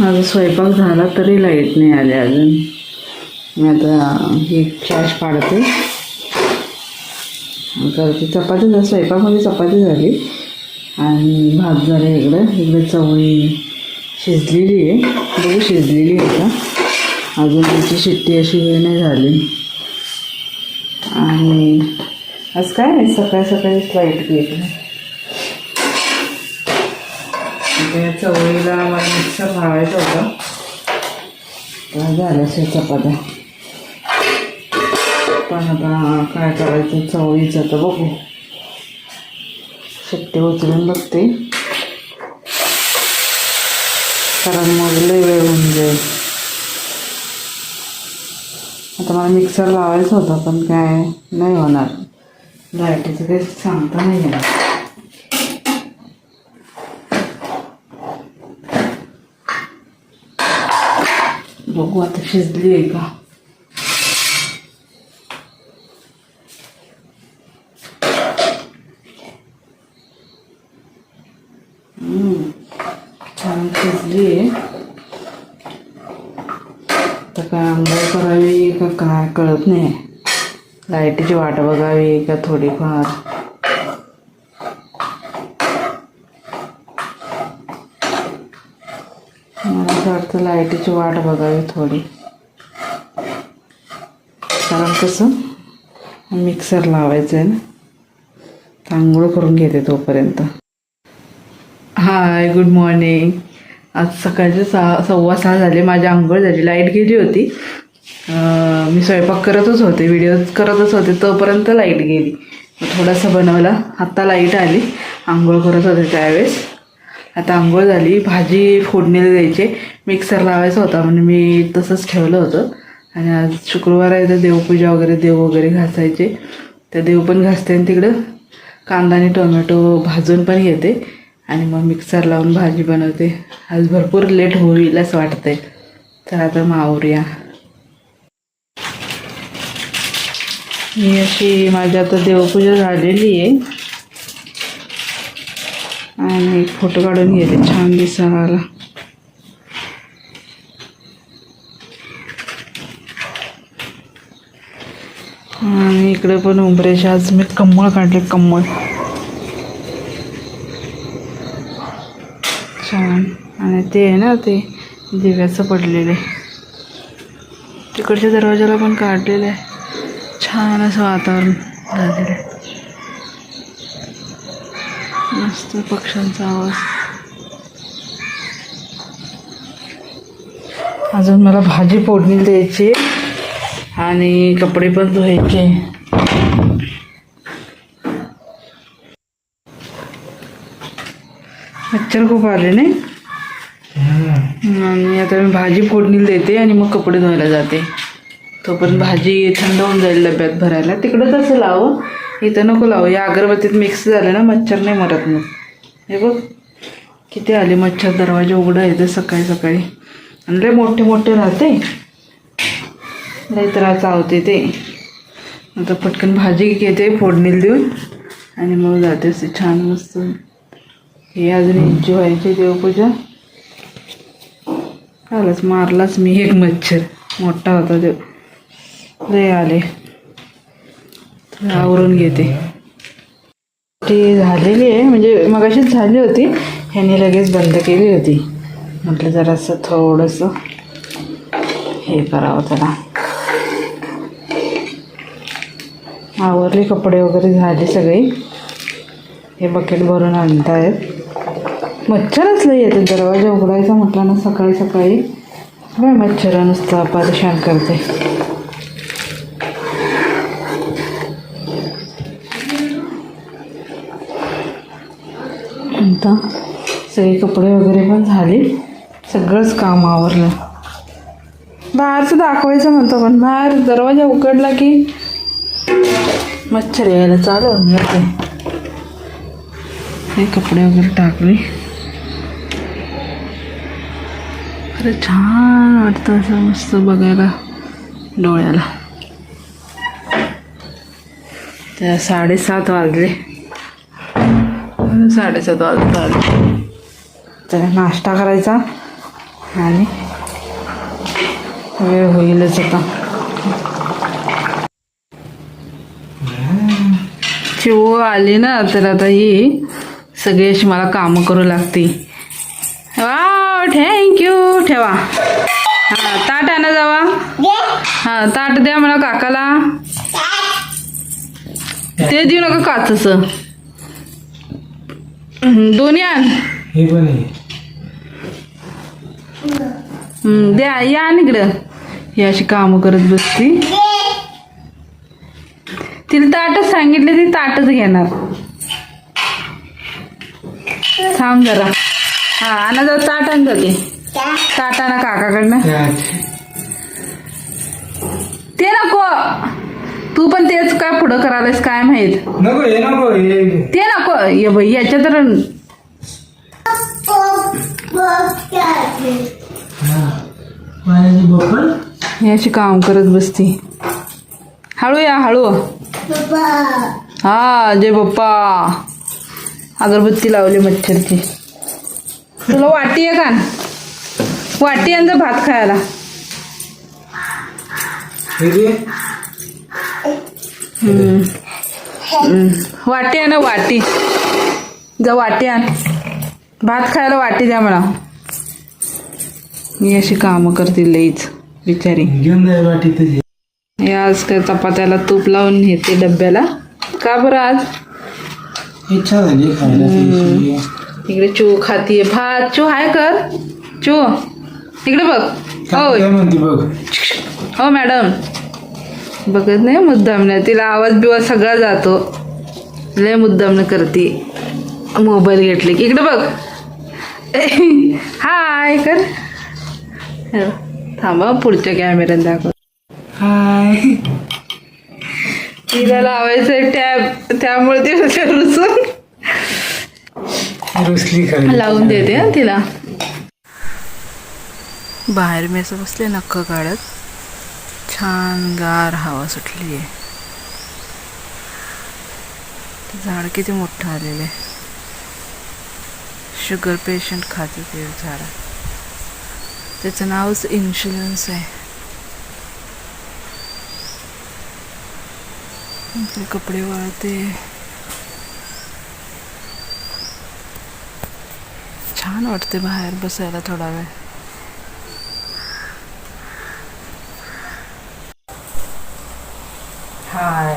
माझा स्वयंपाक झाला तरी लाइट नाही आली अजून. मी आता ही चार्ज पाडते करते चपाती झाली स्वयंपाकमध्ये चपाती झाली. आणि भात झाला इकडं. इकडे चवळी शिजलेली आहे. बघू शिजलेली आहे का? अजून त्याची शिट्टी अशी हे नाही झाली. आणि आज काय नाही सकाळी सकाळीच लाइट गेली. ते चवळीला मला मिक्सर लावायचा होतं. तर झालं असेल चपात्या? पण आता काय करायचं? चवळीचं तर बघू. शिट्टे उचलून बघते. कारण मग लय वेळ होऊन जाईल. आता मला मिक्सर लावायचा होता पण काय नाही होणार. लाईटीचं काही सांगता नाही येणार. बघू आता शिजली आहे का छान शिजली आहे तर काय आंघोळ करावी का काय कळत नाही लाईटीची वाट बघावी का थोडीफार मला असं वाटतं लाईटीची वाट बघावी थोडी. कारण कसं मिक्सर लावायचं आहे ना. तांगूळ आंघोळ करून घेते तोपर्यंत. हाय गुड मॉर्निंग आज सकाळचे सहा सव्वा सहा झाले. माझी आंघोळ झाली. लाइट गेली होती. मी स्वयंपाक करतच होते. व्हिडिओ करतच होते. तोपर्यंत लाइट गेली. थोडासा बनवला. आत्ता लाइट आली. आंघोळ करत होते त्यावेळेस. आता आंघोळ झाली भाजी फोडणीला द्यायची. मिक्सर लावायचा होता म्हणजे मी तसंच ठेवलं होतं. आणि आज शुक्रवार आहे तर देवपूजा वगैरे देव वगैरे घासायचे. तर देव पण घासते आणि तिकडं कांदा आणि टोमॅटो भाजून पण घेते. आणि मग मिक्सर लावून भाजी बनवते. आज भरपूर लेट होईल असं वाटतंय. तर आता मावरूया मी अशी माझी आता देवपूजा झालेली आहे. आणि एक फोटो काढून घेते छान दिसायला. आणि इकडे पण उंबरेचे आज मी कमळ काढले कमळ. छान. आणि ते आहे ना ते दिव्याचं पडलेले. तिकडच्या दरवाजाला पण काढलेलं. आहे छान असं वातावरण झालेलं आहे. मस्त पक्ष्यांचा आवाज. अजून मला भाजी फोडणी द्यायची. आणि कपडे पण धुवायचे. मच्छर खूप आले नाही? आणि आता मी भाजी फोडणीला देते आणि मग कपडे धुवायला जाते. तोपर्यंत भाजी थंड होऊन जाईल डब्यात भरायला. तिकडं तसं लावं? इथं नको लावू. या अगरबत्तीत मिक्स झालं ना मच्छर नाही मरत मग. हे बघ किती आले मच्छर. दरवाजा उघडा येते सकाळी सकाळी. आणि लय मोठे मोठे राहते. लय त्रास आवते ते. आता पटकन भाजी घेते फोडणी देऊन. आणि मग जाते असे छान मस्त. हे अजून यांची व्हायची देवपूजा. आलाच मारलाच मी एक मच्छर. मोठा होता देव लय आले. आवरून घेते. ती झालेली आहे म्हणजे मगाशीच झाली होती. ह्याने लगेच बंद केली होती. म्हटलं जरासं थोडंसं हे करावं त्याला. आवरले कपडे वगैरे झाले सगळे. हे बकेट भरून आणतायत. मच्छरच लई येते दरवाजा उघडायचा म्हटलं ना सकाळी सकाळी. काय मच्छर नुसतं परेशान करते. आता सगळे कपडे वगैरे पण झाले. सगळंच काम आवरलं. बाहेरचं दाखवायचं म्हणतो पण बाहेर दरवाजा उघडला की मच्छर यायला चालू जाते. हे कपडे वगैरे टाकले. अरे छान वाटतं असं मस्त बघायला डोळ्याला. त्या साडेसात वाजले. साडेसात वाजता आले. तर नाश्ता करायचा आणि वेळ होईलच आता. चिव आली ना तर आता ही सगळी अशी मला कामं करू लागते. वा थँक्यू ठेवा. हां ताट आणा जावा. हां ताट द्या मला काकाला. ते देऊ नका काचच दोन्ही आण. हे पण आहे द्या या इकडं. ही अशी कामं करत बसती तिला ताटच सांगितले ती ताटच घेणार. थांब जरा. हा आणा जरा ताट आण जाते ताट आणा काकाकडनं. ते नको. तू पण तेच काय पुढं करायलास काय माहीत? नको हे नको हे ते नको. ये बाई याच्या तर बॉटल अशी काम करत बसती. हळू या हळू. हा जय बाप्पा अगरबत्ती लावली मच्छरची. तुला वाटी आहे का? वाटी आणि भात खायला. हे. वाटी आहे ना वाटी. जा वाटी आण. भात खायला वाटी द्या मला मी अशी कामं करतील लईच बिचारी. हे आज काय चपात्याला तूप लावून नेते डब्याला. का बरं आज? इच्छा झाली. इकडे चू खातीये. भात चू हाय कर. चू. इकडे बघ. म्हणते बघ. हो मॅडम. बघत नाही मुद्दाम नाही. तिला आवाज बिवाज सगळा जातो. लय मुद्दाम करते. मोबाईल घेतले की. इकडे बघ. हाय कर. थांबा पुढच्या कॅमेऱ्यात दाखव. हाय. तिला लावायचं टॅब. त्यामुळे ती रुसून. रुसली लावून देते तिला. बाहेर मी असं बसले नक्क काढत. छान गार हवा सुटली आहे झाड किती मोठं आलेलं. आहे शुगर पेशंट खाते ते झाड. त्याचं नावच इन्शुरन्स आहे. कपडे वाळते. छान वाटते बाहेर बसायला थोडा वेळ. हाय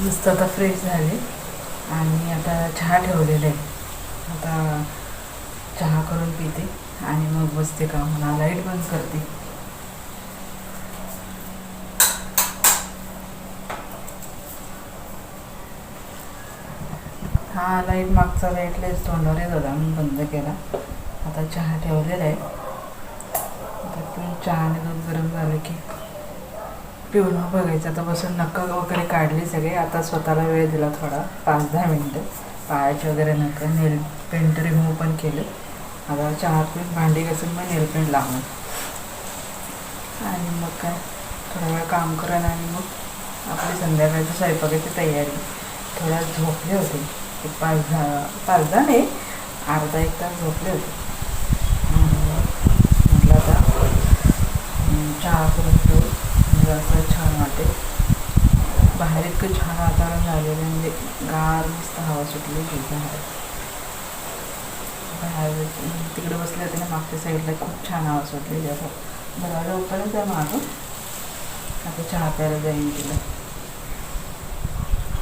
मस्त आता फ्रेश झाले. आणि आता चहा ठेवलेला आहे. आता चहा करून पिते आणि मग बसते का मला लाइट बंद करते. हा लाइट मागचा लाइट लाइट तोंडावर येत होता मी बंद केला. आता चहा ठेवलेला आहे. आता पिऊन चहा आणि दूध गरम झालं की पिऊन बघायचं. आता बसून नक्क वगैरे काढली सगळे. आता स्वतःला वेळ दिला थोडा. पाच दहा मिनटं. पायाचे वगैरे नक्क नेल पेंट रिमूव्ह पण केले. आता चहा पिऊन भांडी घासून मग नेल पेंट लावून आणि मग काय? थोडा वेळ काम करेन आणि मग आपली संध्याकाळची स्वयंपाकाची तयारी. थोडा झोपले होते. एक पाच दहा पाच दहा नाही अर्धा एक तास झोपले होते आणि म्हटलं आता अं, चहा करून घेऊ म्हणजे असं छान वाटेल बाहेर इतकं छान वातावरण झालेलं आहे, म्हणजे गार मस्त हवा सुटली होती बाहेर. तिकडे बसले होते ना मागच्या साईडला खूप छान हवा सुटलेली असं. दरवाजा ओपनच आहे मागं. आता चहा प्यायला जाईन तिला.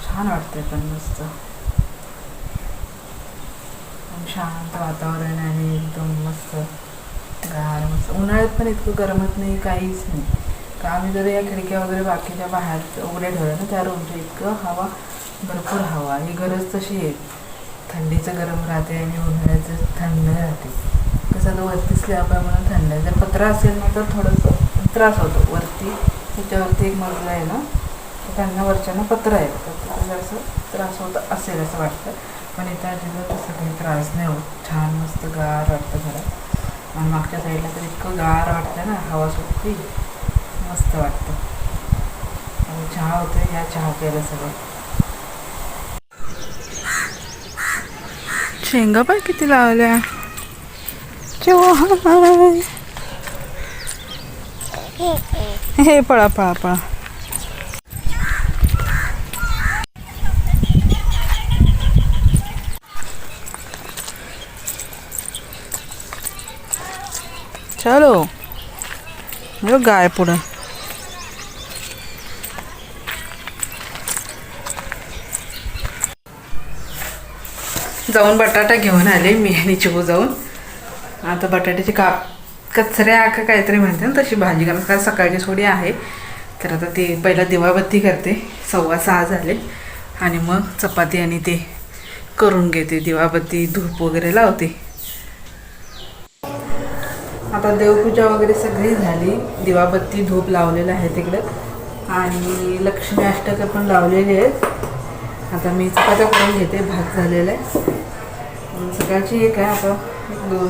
छान वाटतंय पण मस्त. शांत वातावरण आणि एकदम मस्त. गार मस्त. उन्हाळ्यात पण इतकं गरमत नाही काहीच नाही. का आम्ही जर या खिडक्या वगैरे बाकीच्या बाहेर उघड्या ठेवल्या ना त्या रूमच्या इतकं हवा भरपूर हवा. ही गरज तशी आहे. थंडीचं गरम राहते आणि उन्हाळ्याचं थंड राहते. कसं तर वरतीच स्लॅब आहे म्हणून थंड आहे. जर पत्रा असेल ना तर थोडंसं त्रास होतो. वरती त्याच्यावरती एक मजला आहे ना तर त्यांना वरच्यानं पत्र आहे. तर असं त्रास होत असेल असं वाटतं पण इथं अजिबात तसं काही त्रास नाही होत. छान मस्त गार वाटतं घरात. आणि मागच्या साईडला तर इतकं गार वाटतं ना हवा सुटती. मस्त वाटतं. आणि चहा होतं या चहा प्यायला सगळं. शेंगा पण किती लावल्या? हे पळा पळा पळा. चलो. गाय पुढं. जाऊन बटाटा घेऊन आले मी आणि चिकू जाऊन. आता बटाट्याची काप कचऱ्या का काहीतरी म्हणते ना तशी भाजी कारण का सकाळची थोडी आहे. तर आता ते पहिला दिवाबत्ती करते सव्वा सहा झाले. आणि मग चपाती आणि ते करून घेते दिवाबत्ती धूप वगैरे लावते. आता देवपूजा वगैरे सगळी झाली दिवाबत्ती धूप लावलेलं आहे तिकडं. आणि लक्ष्मी अष्टक पण लावलेले आहेत. आता मी चपात्या करून घेते भात झालेला आहे. सकाळची एक आहे आता. एक दोन.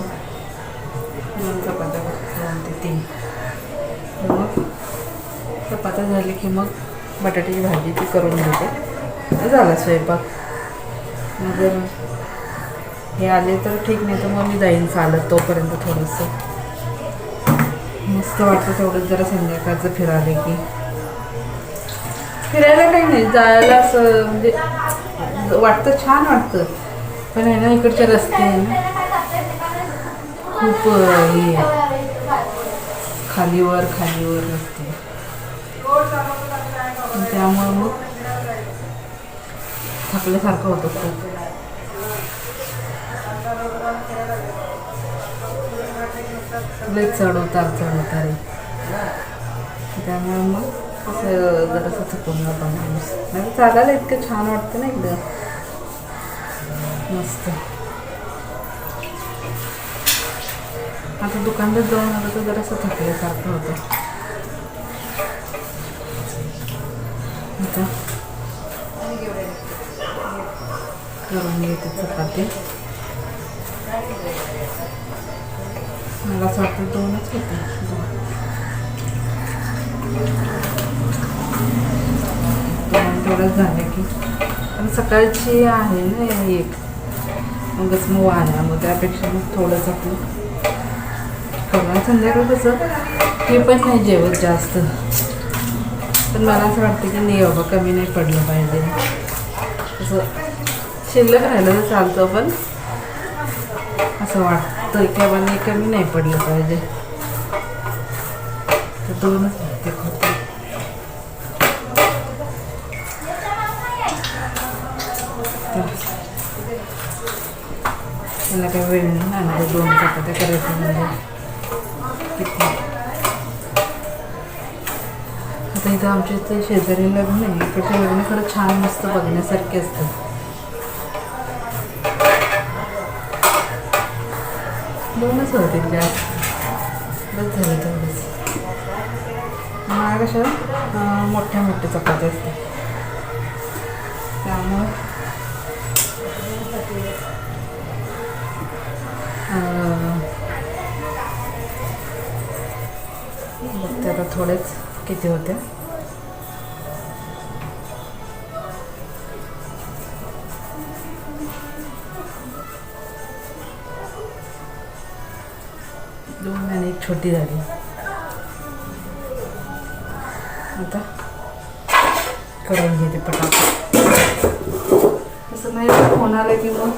दोन चपात्या दोन ते तीन. मग चपात्या झाली की मग बटाट्याची भाजी ती करून घेते. झाला स्वयंपाक. मग जर हे आले तर ठीक नाही तर मग मी जाईन चालत तोपर्यंत थोडंसं. मस्त वाटतं तेवढंच जरा संध्याकाळचं फिराले की. फिरायला काही नाही जायला असं म्हणजे वाटतं छान वाटतं. पण आहे ना इकडचे रस्ते. खूप हे खालीवर खालीवर रस्ते. त्यामुळे त्यामुळं मग थकल्यासारखं होतं खूप. लय चढ उतार चढ उतार त्यामुळे मग असं जरासं चुकून जातो माणूस. नाही चालायला इतकं छान वाटतं ना एकदम मस्त आता दुकानात जाऊन आलं तर जरासं थकल्यासारखं होतं. आता करून घेते चपाती. मला असं वाटतं दोनच होते. दोन. थोडंच तेवढंच झालं की. पण सकाळची आहे ना एक. मगच मग वाहण्या मग त्यापेक्षा मग थोडंच आपलं करून संध्याकाळ कसं? हे पण नाही जेवत जास्त. पण मला असं वाटतं की नाही बाबा कमी नाही पडलं पाहिजे. असं शिल्लक राहिलं तर चालतं पण असं वाटतं की बाबा नाही कमी नाही पडलं पाहिजे. तर दोनच बहुतेक होते त्याला काही वेळ नाही ना आणि दोन चपात्या करायचं म्हणजे. आता इथं आमच्या इथे शेजारी लग्न आहे इकडचे लग्न खरं छान मस्त बघण्यासारखे असतात दोनच होते जास्त बस झालं तेवढंच. मला कशा मोठ्या मोठ्या चपात्या असतात. त्यामुळं बघते आता थोडेच किती होते? दोन आणि एक छोटी झाली. आता करून घेते पटापट. असं नाही होणार आहे की मग?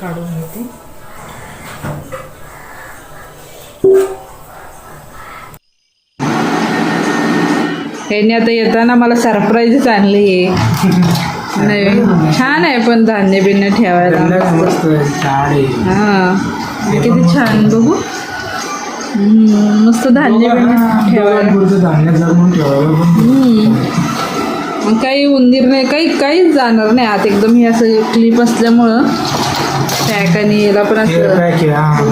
काढून घेते. यांनी आता येताना मला सरप्राईजच आणली आहे नाही छान आहे पण धान्य बिन्य ठेवायला. त्यांना हा. किती छान बघू. हम्म, मस्त धान्य बिन्य ठेवायला. काही उंदीर नाही काही काहीच जाणार नाही आत. एकदम हे असं क्लिप असल्यामुळं. पॅक आणि याला पण असं. हा.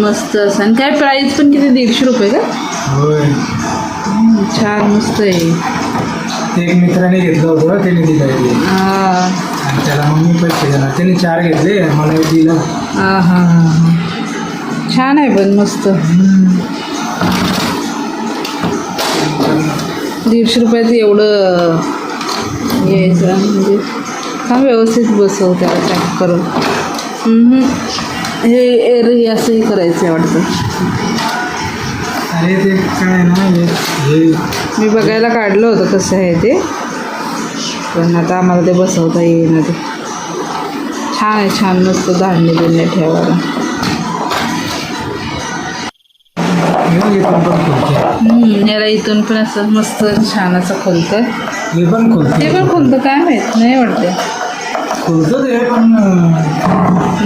मस्त असं. आणि काय प्राईस पण किती? दीडशे रुपये का? छान मस्त आहे. एक मित्राने घेतलं होतं त्याने दिलं आहे आणि त्याला मग मी पैसे देणार. त्याने चार घेतले मला दिलं. हा हा. छान आहे पण मस्त. दीडशे रुपयात एवढं यायचं म्हणजे हा व्यवस्थित बसव त्याला पॅक करून. हम्म. हे एर हे असंही करायचं आहे वाटतं. अरे ते काय ना हे मी बघायला काढलं होतं कसं आहे ते. पण आता आम्हाला ते बसवता येईना ते. छान आहे छान मस्त धान्य बिन्य ठेवायला. याला इथून पण असं मस्त छान असं खोलतं हे पण खोलते ते पण खोलतं काय माहीत नाही वाटते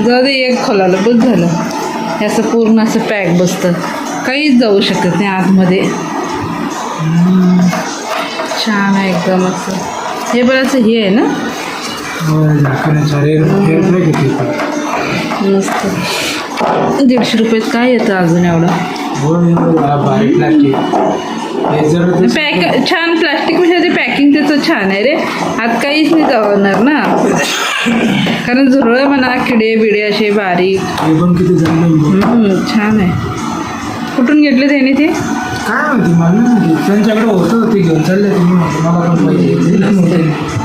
जाऊ दे एक खोलाला बस झालं. हे असं पूर्ण असं पॅक बसतं. काहीच जाऊ शकत नाही आतमध्ये. छान आहे एकदम असं. हे बरंच हे आहे ना? पण. मस्त. दीडशे रुपयात काय येतं अजून एवढं? पॅक छान प्लास्टिकपेक्षा ते पॅकिंग त्याचं छान आहे रे. आत काहीच नाही जाणार ना. कारण झुरळ म्हणा किडे बिडे असे बारीक. छान आहे. कुठून घेतले त्याने ते? काय माहिती मला. त्यांच्याकडे होतं ते घेऊन चालले तुम्ही. मला पण पाहिजे.